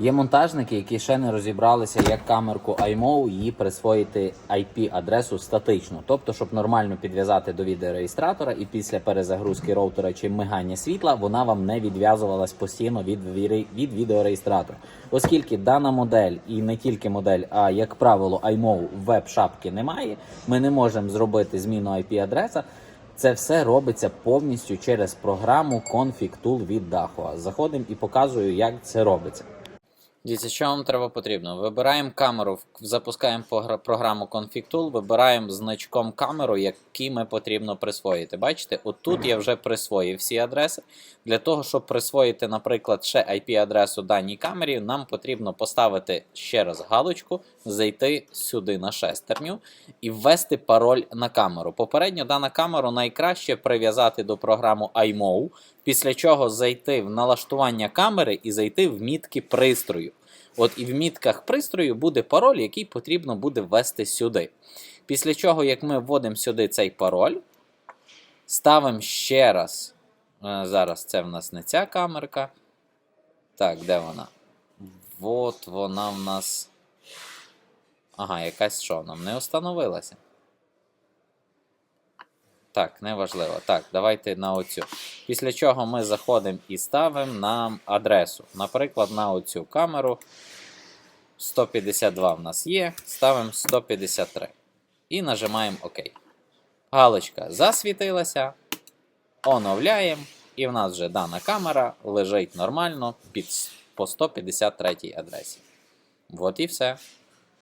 Є монтажники, які ще не розібралися, як камерку iMOV її присвоїти IP-адресу статично. Тобто, щоб нормально підв'язати до відеореєстратора і після перезагрузки роутера чи мигання світла вона вам не відв'язувалась постійно від, від відеореєстратора. Оскільки дана модель і не тільки модель, а як правило, iMOV веб-шапки немає, ми не можемо зробити зміну IP-адреса. Це все робиться повністю через програму Config Tool від Dahua. Заходимо і показую, як це робиться. Дивіться, що вам треба потрібно? Вибираємо камеру, запускаємо програму Config Tool, вибираємо значком камеру, який ми потрібно присвоїти. Бачите, отут я вже присвоїв всі адреси. Для того, щоб присвоїти, наприклад, ще IP-адресу даній камері, нам потрібно поставити ще раз галочку, зайти сюди на шестерню і ввести пароль на камеру. Попередньо дана камеру найкраще прив'язати до програми iMOV, після чого зайти в налаштування камери і зайти в мітки пристрою. От і в мітках пристрою буде пароль, який потрібно буде ввести сюди. Після чого, як ми вводимо сюди цей пароль, ставимо ще раз. Е, Зараз це в нас не ця камерка. Так, де вона? От вона в нас. Ага, якась що нам не встановилася. Так, неважливо. Так, давайте на оцю. Після чого ми заходимо і ставимо нам адресу. Наприклад, на оцю камеру 152 в нас є. Ставимо 153. І нажимаємо ОК. Галочка засвітилася. Оновляємо. І в нас вже дана камера лежить нормально під, по 153 адресі. От і все.